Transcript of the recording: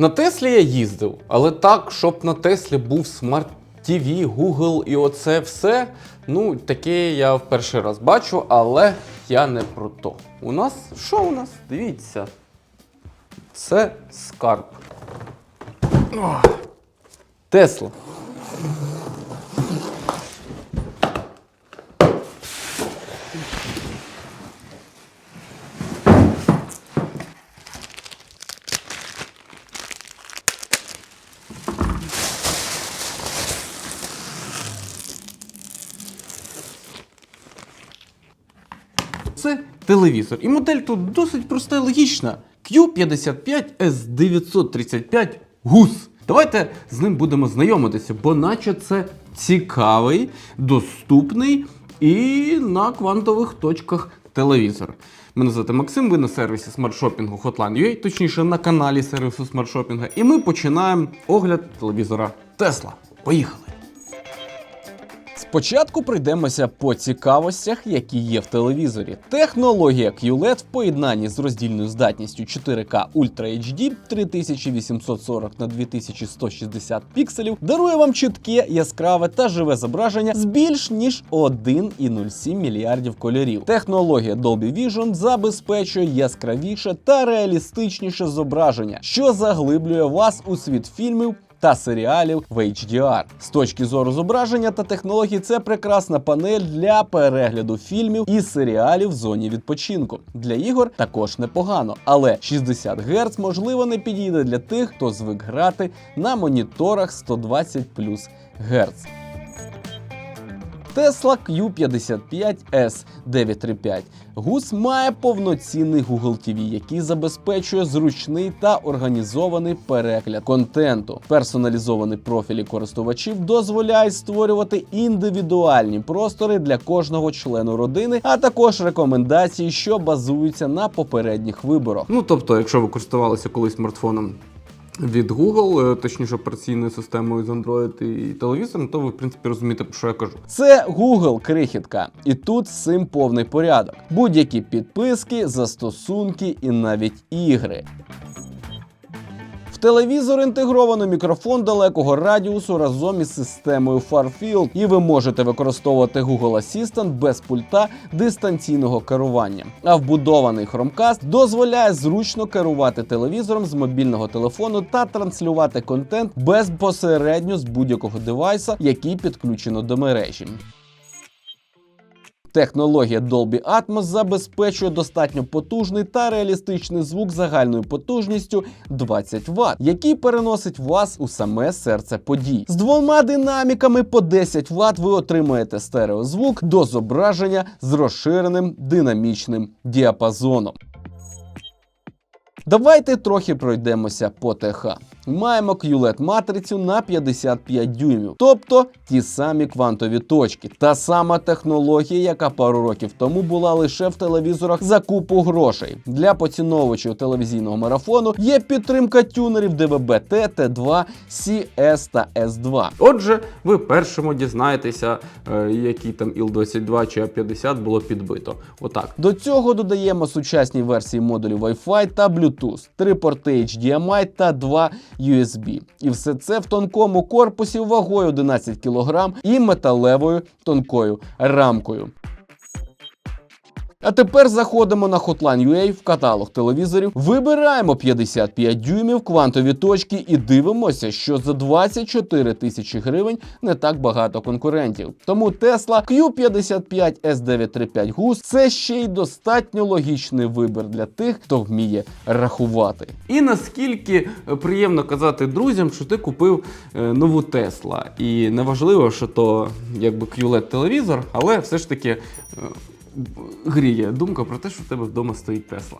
На Теслі я їздив, але так, щоб на Теслі був смарт TV, Google і оце все. Ну, таке я в перший раз бачу, але я не про то. У нас що у нас? Дивіться. Це скарб. Тесла. Це телевізор. І модель тут досить проста і логічна. Q55S935 GUS. Давайте з ним будемо знайомитися, бо наче це цікавий, доступний і на квантових точках телевізор. Мене звати Максим, ви на сервісі смартшопінгу Hotline.ua, точніше на каналі сервісу смартшопінга. І ми починаємо огляд телевізора Tesla. Поїхали! Спочатку пройдемося по цікавостях, які є в телевізорі. Технологія QLED в поєднанні з роздільною здатністю 4K Ultra HD 3840 на 2160 пікселів дарує вам чітке, яскраве та живе зображення з більш ніж 1,07 мільярдів кольорів. Технологія Dolby Vision забезпечує яскравіше та реалістичніше зображення, що заглиблює вас у світ фільмів та серіалів в HDR. З точки зору зображення та технологій, це прекрасна панель для перегляду фільмів і серіалів в зоні відпочинку. Для ігор також непогано, але 60 Гц можливо не підійде для тих, хто звик грати на моніторах 120 плюс Гц. Tesla Q55S 935 Гус має повноцінний Google TV, який забезпечує зручний та організований перегляд контенту. Персоналізовані профілі користувачів дозволяють створювати індивідуальні простори для кожного члену родини, а також рекомендації, що базуються на попередніх виборах. Ну тобто, якщо ви користувалися колись смартфоном від Google, е, точніше операційною системою з Android і телевізором, то ви в принципі розумієте, про що я кажу. Це Google крихітка, і тут з цим повний порядок. Будь-які підписки, застосунки і навіть ігри. Телевізор інтегровано мікрофон далекого радіусу разом із системою Farfield, і ви можете використовувати Google Assistant без пульта дистанційного керування. А вбудований Chromecast дозволяє зручно керувати телевізором з мобільного телефону та транслювати контент безпосередньо з будь-якого девайса, який підключено до мережі. Технологія Dolby Atmos забезпечує достатньо потужний та реалістичний звук загальною потужністю 20 Вт, який переносить вас у саме серце подій. З двома динаміками по 10 Вт ви отримаєте стереозвук до зображення з розширеним динамічним діапазоном. Давайте трохи пройдемося по ТХ. Маємо QLED матрицю на 55 дюймів, тобто ті самі квантові точки. Та сама технологія, яка пару років тому була лише в телевізорах за купу грошей. Для поціновувачів телевізійного марафону є підтримка тюнерів ДВB-Т, Т2, CS та S2. Отже, ви першому дізнаєтеся, е, який там IL-22 чи А50 було підбито. Отак. До цього додаємо сучасні версії модулів Wi-Fi та Bluetooth, три порти HDMI та два USB. І все це в тонкому корпусі вагою 11 кг і металевою тонкою рамкою. А тепер заходимо на Hotline.ua в каталог телевізорів, вибираємо 55 дюймів квантові точки і дивимося, що за 24 тисячі гривень не так багато конкурентів. Тому Tesla Q55 S935 GUS – це ще й достатньо логічний вибір для тих, хто вміє рахувати. І наскільки е, приємно казати друзям, що ти купив е, нову Tesla. І неважливо, що то якби QLED телевізор, але все ж таки. Гріє думка про те, що в тебе вдома стоїть Тесла.